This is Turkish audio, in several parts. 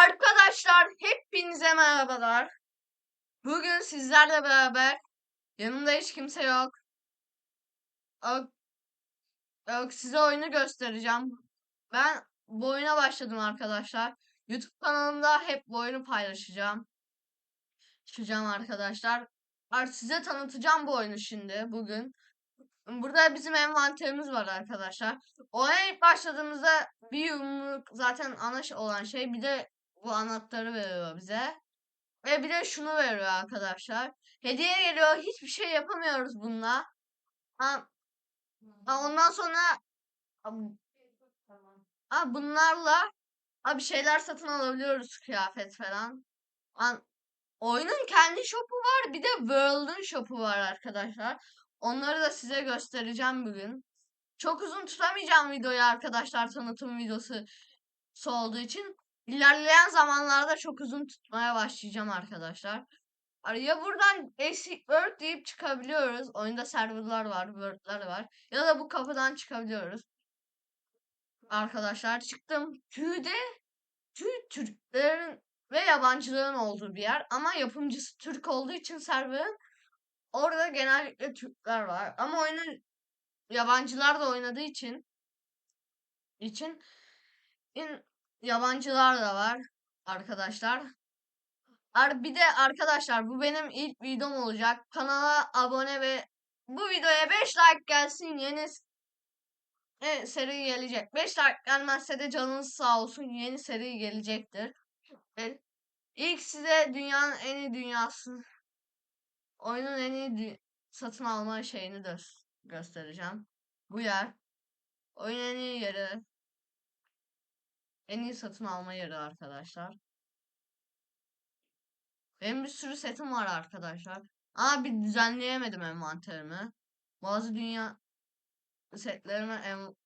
Arkadaşlar hepinize merhabalar. Bugün sizlerle beraber yanımda hiç kimse yok. Yok, yok size oyunu göstereceğim. Ben bu oyuna başladım arkadaşlar. YouTube kanalımda hep bu oyunu paylaşacağım. Çıkacağım arkadaşlar. Artık size tanıtacağım bu oyunu şimdi bugün. Burada bizim envanterimiz var arkadaşlar. Oyuna ilk başladığımızda bir yumruk zaten ana olan şey bir de bu anahtarı veriyor bize. Ve bir de şunu veriyor arkadaşlar. Hediye geliyor. Hiçbir şey yapamıyoruz bununla. Ha, ha, ondan sonra ha, bunlarla ha, bir şeyler satın alabiliyoruz. Kıyafet falan. Ha, oyunun kendi shop'u var. Bir de World'un shop'u var arkadaşlar. Onları da size göstereceğim bugün. Çok uzun tutamayacağım videoyu arkadaşlar tanıtım videosu olduğu için. İlerleyen zamanlarda çok uzun tutmaya başlayacağım arkadaşlar. Ya buradan Word deyip çıkabiliyoruz. Oyunda serverlar var, Word'lar var. Ya da bu kapıdan çıkabiliyoruz. Arkadaşlar çıktım. Tüyde tüy Türklerin ve yabancıların olduğu bir yer. Ama yapımcısı Türk olduğu için serverın orada genellikle Türkler var. Ama oyunun yabancılar da oynadığı için için in, yabancılar da var arkadaşlar. Ar bir de arkadaşlar bu benim ilk videom olacak. Kanala abone ve bu videoya 5 like gelsin yeni e, seri gelecek. 5 like gelmezse de canınız sağ olsun yeni seri gelecektir. E, ilk size dünyanın en iyi dünyası oyunun en iyi satın alma şeyini de göstereceğim. Bu yer oyunun en iyi yeri en iyi satın alma yeri arkadaşlar. Benim bir sürü setim var arkadaşlar. Ama bir düzenleyemedim envanterimi. Bazı dünya setlerimi en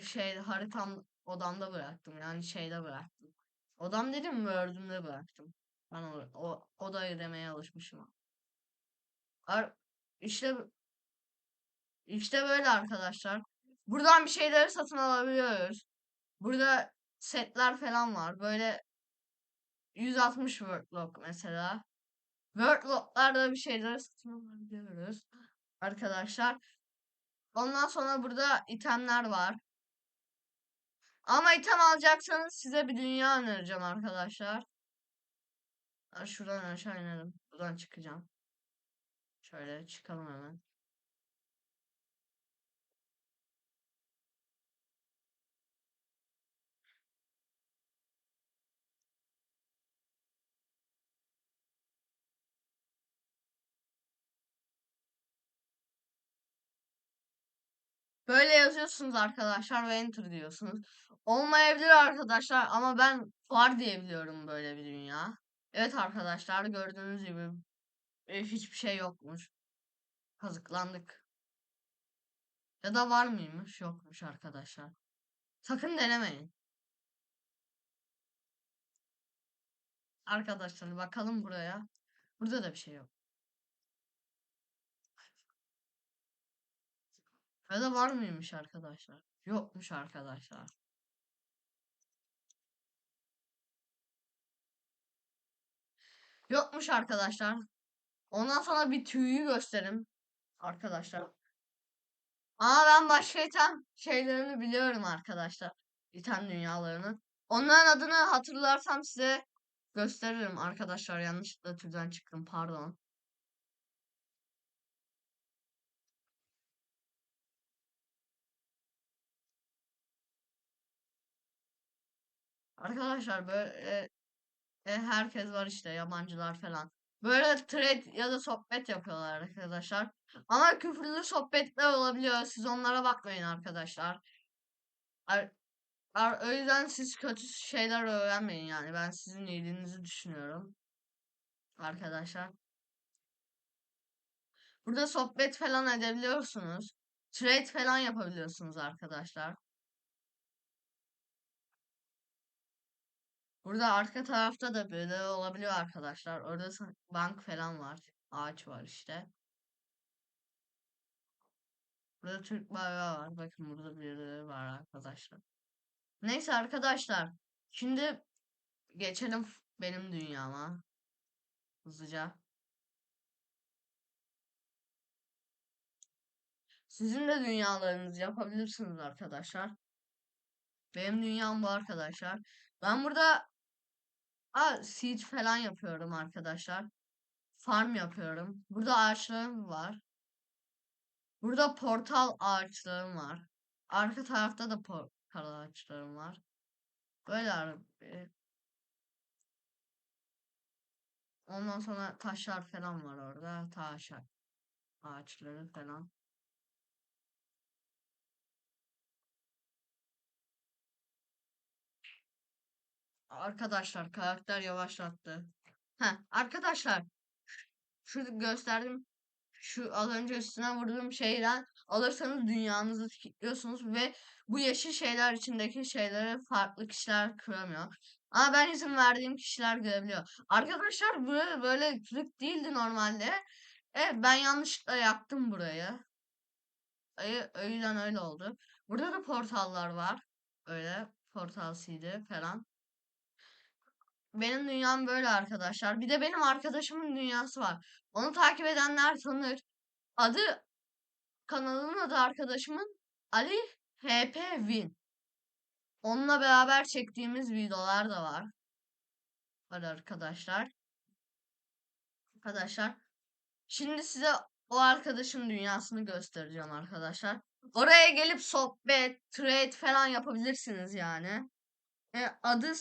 şey haritam odamda bıraktım. Yani şeyde bıraktım. Odam dedim Word'ümde bıraktım. Ben o, o odayı demeye alışmışım. Ar işte işte böyle arkadaşlar. Buradan bir şeyleri satın alabiliyoruz. Burada setler falan var. Böyle 160 wordlock mesela. Wordlock'larda bir şeyleri satın alabiliyoruz. Arkadaşlar. Ondan sonra burada itemler var. Ama item alacaksanız size bir dünya önereceğim arkadaşlar. Şuradan aşağı inelim. Buradan çıkacağım. Şöyle çıkalım hemen. Böyle yazıyorsunuz arkadaşlar ve enter diyorsunuz. Olmayabilir arkadaşlar ama ben var diye biliyorum böyle bir dünya. Evet arkadaşlar gördüğünüz gibi e, hiçbir şey yokmuş. Kazıklandık. Ya da var mıymış? Yokmuş arkadaşlar. Sakın denemeyin. Arkadaşlar bakalım buraya. Burada da bir şey yok. Ya var mıymış arkadaşlar? Yokmuş arkadaşlar. Yokmuş arkadaşlar. Ondan sonra bir tüyü gösterim arkadaşlar. Ama ben başka item şeylerini biliyorum arkadaşlar. İtem dünyalarını. Onların adını hatırlarsam size gösteririm arkadaşlar. Yanlışlıkla türden çıktım pardon. Arkadaşlar böyle e, herkes var işte yabancılar falan. Böyle trade ya da sohbet yapıyorlar arkadaşlar. Ama küfürlü sohbetler olabiliyor. Siz onlara bakmayın arkadaşlar. Ar ar o yüzden siz kötü şeyler öğrenmeyin yani. Ben sizin iyiliğinizi düşünüyorum. Arkadaşlar. Burada sohbet falan edebiliyorsunuz. Trade falan yapabiliyorsunuz arkadaşlar. Burada arka tarafta da böyle olabiliyor arkadaşlar. Orada bank falan var. Ağaç var işte. Burada Türk bayrağı var. Bakın burada birileri var arkadaşlar. Neyse arkadaşlar. Şimdi geçelim benim dünyama. Hızlıca. Sizin de dünyalarınızı yapabilirsiniz arkadaşlar. Benim dünyam bu arkadaşlar. Ben burada Aa, seed falan yapıyorum arkadaşlar. Farm yapıyorum. Burada ağaçlarım var. Burada portal ağaçlarım var. Arka tarafta da portal ağaçlarım var. Böyle abi. Ondan sonra taşlar falan var orada. Taş ağaçları falan. Arkadaşlar karakter yavaşlattı. Heh, arkadaşlar şu gösterdim şu az önce üstüne vurduğum şeyden alırsanız dünyanızı kilitliyorsunuz ve bu yeşil şeyler içindeki şeyleri farklı kişiler kıramıyor. Ama ben izin verdiğim kişiler görebiliyor. Arkadaşlar böyle böyle kırık değildi normalde. Evet ben yanlışlıkla yaktım burayı. Ay- O yüzden öyle oldu. Burada da portallar var. Öyle portal CD falan. Benim dünyam böyle arkadaşlar. Bir de benim arkadaşımın dünyası var. Onu takip edenler tanır. Adı kanalının adı arkadaşımın Ali HP Win. Onunla beraber çektiğimiz videolar da var. Var arkadaşlar. Arkadaşlar. Şimdi size o arkadaşın dünyasını göstereceğim arkadaşlar. Oraya gelip sohbet, trade falan yapabilirsiniz yani. E, adı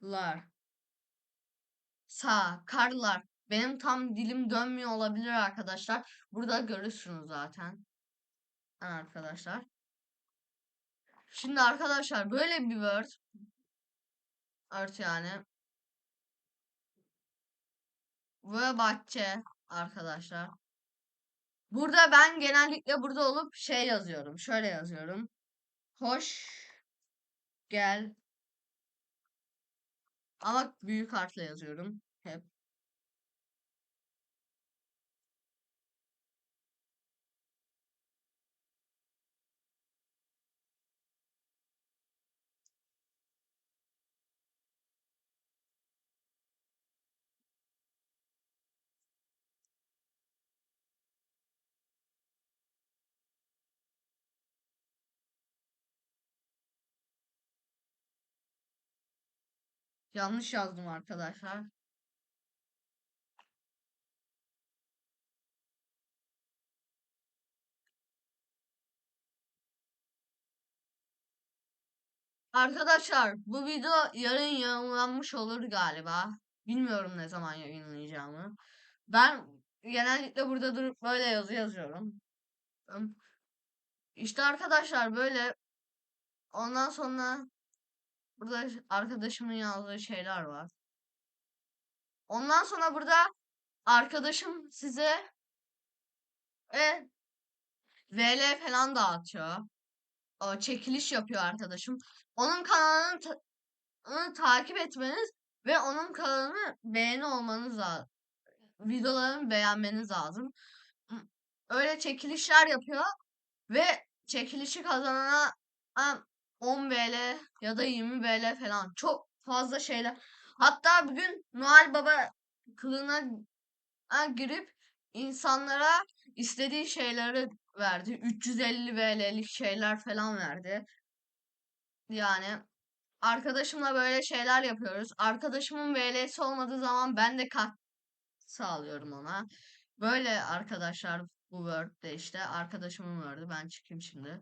Sakarlar. Sakarlar. Benim tam dilim dönmüyor olabilir arkadaşlar. Burada görürsünüz zaten. Arkadaşlar. Şimdi arkadaşlar böyle bir word. Art yani. Ve bahçe arkadaşlar. Burada ben genellikle burada olup şey yazıyorum. Şöyle yazıyorum. Hoş gel. Ama büyük harfle yazıyorum. Hep. Yanlış yazdım arkadaşlar. Arkadaşlar bu video yarın yayınlanmış olur galiba. Bilmiyorum ne zaman yayınlayacağımı. Ben genellikle burada durup böyle yazı yazıyorum. İşte arkadaşlar böyle ondan sonra burada arkadaşımın yazdığı şeyler var. Ondan sonra burada arkadaşım size e, VL falan dağıtıyor. O çekiliş yapıyor arkadaşım. Onun kanalını ta- onu takip etmeniz ve onun kanalını beğeni olmanız lazım. Videolarını beğenmeniz lazım. Öyle çekilişler yapıyor ve çekilişi kazanana 10 BL ya da 20 BL falan çok fazla şeyler. Hatta bugün Noel Baba kılığına girip insanlara istediği şeyleri verdi. 350 BL'lik şeyler falan verdi. Yani arkadaşımla böyle şeyler yapıyoruz. Arkadaşımın VL'si olmadığı zaman ben de kat sağlıyorum ona. Böyle arkadaşlar bu Word'de işte arkadaşımın Word'ü. Ben çıkayım şimdi.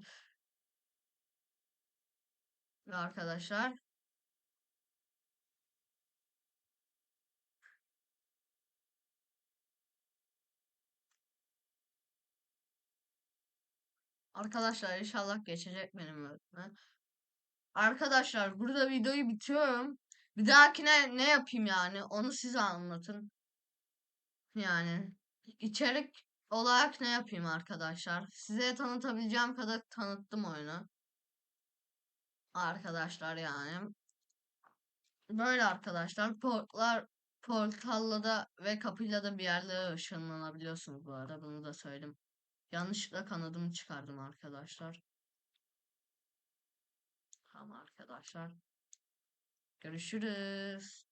Arkadaşlar arkadaşlar inşallah geçecek benim Word'üme. Arkadaşlar burada videoyu bitiyorum. Bir dahakine ne yapayım yani onu size anlatın. Yani içerik olarak ne yapayım arkadaşlar? Size tanıtabileceğim kadar tanıttım oyunu. Arkadaşlar yani. Böyle arkadaşlar. Portlar portalla da ve kapıyla da bir yerlere ışınlanabiliyorsunuz bu arada. Bunu da söyleyeyim. Yanlışlıkla kanadımı çıkardım arkadaşlar. Tamam arkadaşlar. Görüşürüz.